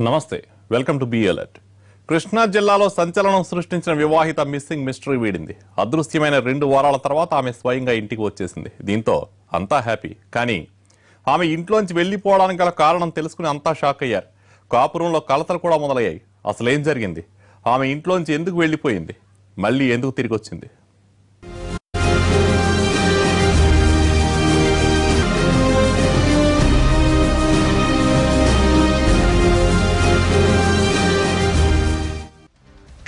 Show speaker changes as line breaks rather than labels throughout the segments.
నమస్తే welcome to B alert. Krishna జిల్లాలో సంచలనం సృష్టించిన వివాహిత మిస్సింగ్ మిస్టరీ వీడింది. అదృశ్యమైన రెండు వారాల తర్వాత ఆమె స్వయంగా ఇంటికి వచ్చేసింది. దీంతో అంతా హ్యాపీ. కానీ ఆమె ఇంట్లోంచి వెళ్ళిపోవడానికి గల కారణం తెలుసుకుని అంతా షాక్ అయ్యారు. కాపురంలో కలతలు కూడా మొదలయ్యాయి. అసలు ఏం జరిగింది? ఆమె ఇంట్లోంచి ఎందుకు వెళ్ళిపోయింది? మళ్ళీ ఎందుకు తిరిగి వచ్చింది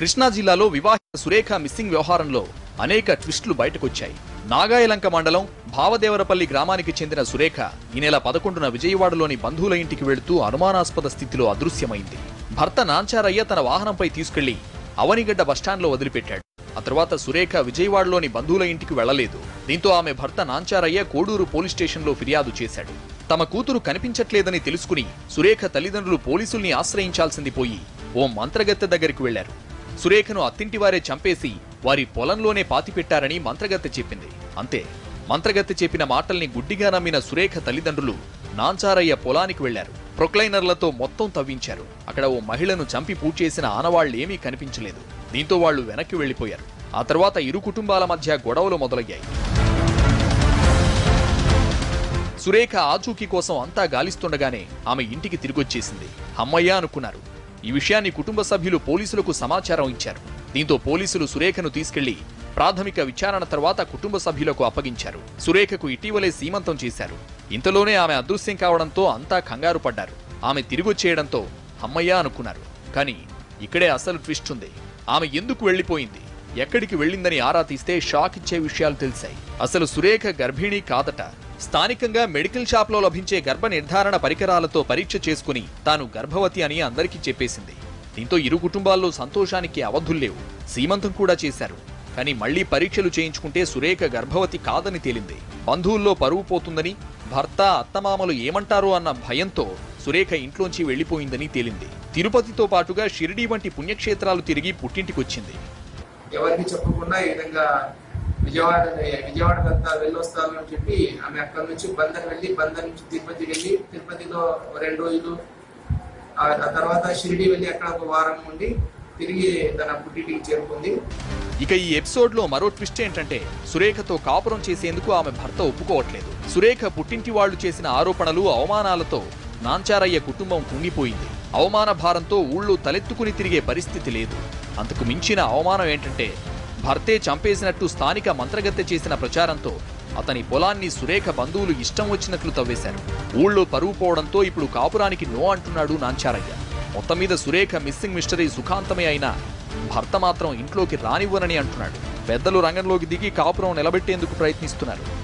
కృష్ణా జిల్లాలో వివాహిత సురేఖ మిస్సింగ్ వ్యవహారంలో అనేక ట్విస్టులు బయటకొచ్చాయి. నాగాయలంక మండలం భావదేవరపల్లి గ్రామానికి చెందిన సురేఖ ఈ నెల పదకొండున విజయవాడలోని బంధువుల ఇంటికి వెళుతూ అనుమానాస్పద స్థితిలో అదృశ్యమైంది. భర్త నాంచారయ్య తన వాహనంపై తీసుకెళ్ళి అవనిగడ్డ బస్టాండ్లో వదిలిపెట్టాడు. ఆ తర్వాత సురేఖ విజయవాడలోని బంధువుల ఇంటికి వెళ్ళలేదు దీంతో ఆమె భర్త నాంచారయ్య కోడూరు పోలీస్ స్టేషన్లో ఫిర్యాదు చేశాడు. తమ కూతురు కనిపించట్లేదని తెలుసుకుని సురేఖ తల్లిదండ్రులు పోలీసుల్ని ఆశ్రయించాల్సింది పోయి ఓ మంత్రగత్తె దగ్గరికి వెళ్ళారు. సురేఖను అత్తింటివారే చంపేసి వారి పొలంలోనే పాతిపెట్టారని మంత్రగత్తె చెప్పింది. అంతే మంత్రగత్తె చెప్పిన మాటల్ని గుడ్డిగా నమ్మిన సురేఖ తల్లిదండ్రులు నాంచారయ్య పొలానికి వెళ్ళారు. ప్రొక్లైనర్లతో మొత్తం తవ్వించారు. అక్కడ ఓ మహిళను చంపి పూడ్చేసిన ఆనవాళ్ళేమీ కనిపించలేదు. దీంతో వాళ్ళు వెనక్కి వెళ్ళిపోయారు ఆ తర్వాత ఇరు కుటుంబాల మధ్య గొడవలు మొదలయ్యాయి. సురేఖ ఆచూకీ కోసం అంతా గాలిస్తుండగానే ఆమె ఇంటికి తిరిగొచ్చేసింది. అమ్మయ్య అనుకున్నారు. ఈ విషయాన్ని కుటుంబ సభ్యులు పోలీసులకు సమాచారం ఇచ్చారు. దీంతో పోలీసులు సురేఖను తీసుకెళ్ళి ప్రాథమిక విచారణ తర్వాత కుటుంబ సభ్యులకు అప్పగించారు. సురేఖకు ఇటీవలే సీమంతం చేశారు. ఇంతలోనే ఆమె అదృశ్యం కావడంతో అంతా కంగారు పడ్డారు. ఆమె తిరిగొచ్చేయడంతో అమ్మయ్య అనుకున్నారు. కానీ ఇక్కడే అసలు ట్విస్ట్ ఉంది. ఆమె ఎందుకు వెళ్ళిపోయింది ఎక్కడికి వెళ్ళిందని ఆరా తీస్తే షాక్ ఇచ్చే విషయాలు తెలిసాయి. అసలు సురేఖ గర్భిణీ కాదట. స్థానికంగా మెడికల్ షాప్లో లభించే గర్భ నిర్ధారణ పరికరాలతో పరీక్ష చేసుకుని తాను గర్భవతి అని అందరికీ చెప్పేసింది. దీంతో ఇరు కుటుంబాల్లో సంతోషానికి అవధుల్లేవు సీమంతం కూడా చేశారు. కానీ మళ్ళీ పరీక్షలు చేయించుకుంటే సురేఖ గర్భవతి కాదని తేలింది. బంధువుల్లో పరువు పోతుందని భర్త అత్తమామలు ఏమంటారో అన్న భయంతో సురేఖ ఇంట్లోంచి వెళ్ళిపోయిందని తేలింది. తిరుపతితో పాటుగా షిరిడీ వంటి పుణ్యక్షేత్రాలు తిరిగి పుట్టింటికొచ్చింది.
ఎవరికి చెప్పకుండా ఈ విధంగా విజయవాడ విజయవాడ అంతా వెళ్ళొస్తాను అని చెప్పి ఆమె అక్కడ నుంచి బందర్ వెళ్ళి బందర్ నుంచి తిరుపతి వెళ్ళి తిరుపతిలో రెండు రోజులు ఆ ఆ తర్వాత షిరిడి వెళ్ళి అక్కడ ఒక వారం ఉండి తిరిగి తన పుట్టింటికి చేరుకుంది.
ఇక ఈ ఎపిసోడ్లో మరో ట్విస్ట్ ఏంటంటే సురేఖతో కాపురం చేసేందుకు ఆమె భర్త ఒప్పుకోవట్లేదు. సురేఖ పుట్టింటి వాళ్ళు చేసిన ఆరోపణలు అవమానాలతో నాంచారయ్య కుటుంబం కుంగిపోయింది. అవమాన భారంతో ఊళ్ళో తలెత్తుకుని తిరిగే పరిస్థితి లేదు. అంతకు మించిన అవమానం ఏంటంటే భర్తే చంపేసినట్టు స్థానిక మంత్రగత్తె చేసిన ప్రచారంతో అతని పొలాన్ని సురేఖ బంధువులు ఇష్టం వచ్చినట్లు తవ్వేశారు. ఊళ్ళో పరువు పోవడంతో ఇప్పుడు కాపురానికి నో అంటున్నాడు నాంచారయ్య. మొత్తం మీద సురేఖ మిస్సింగ్ మిస్టరీ సుఖాంతమే అయినా భర్త మాత్రం ఇంట్లోకి రానివ్వనని అంటున్నాడు. పెద్దలు రంగంలోకి దిగి కాపురం నిలబెట్టేందుకు ప్రయత్నిస్తున్నారు.